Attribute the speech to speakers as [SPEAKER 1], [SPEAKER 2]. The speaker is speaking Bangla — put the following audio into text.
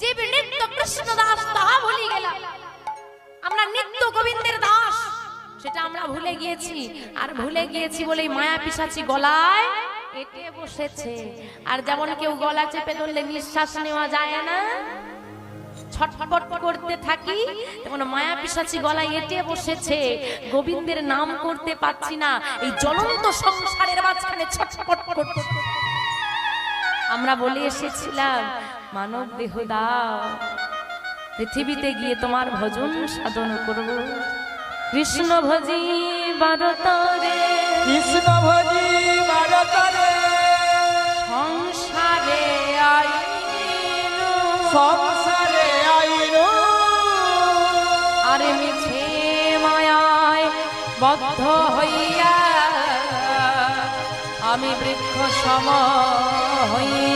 [SPEAKER 1] যে নৃত্য দাস, তাহা ভুলি আমরা গোবিন্দের দাস, সেটা আমরা ভুলে গিয়েছি। আর ভুলে গিয়েছি বলেই গলায় বসেছে। আর যেমন কেউ চেপে ধরলে নিঃশ্বাস নেওয়া যায় না। ছটফট করতে থাকি গলায় এটে বসেছে। গোবিন্দের নাম করতে পাচ্ছি না। এই জ্বলন্ত সংসারের মাঝখানে ছটফট করতে আমরা বলে এসেছিলাম মানব দেহ দাও। পৃথিবীতে গিয়ে তোমার ভজন সাধন করব। কৃষ্ণ ভজি বারতরে
[SPEAKER 2] কৃষ্ণ ভজি ভারতরে
[SPEAKER 1] সংসারে আইনু।
[SPEAKER 2] সংসারে আইনু।
[SPEAKER 1] আরে মিছে মায়ায় বদ্ধ হইয়া আমি বৃক্ষ সম হই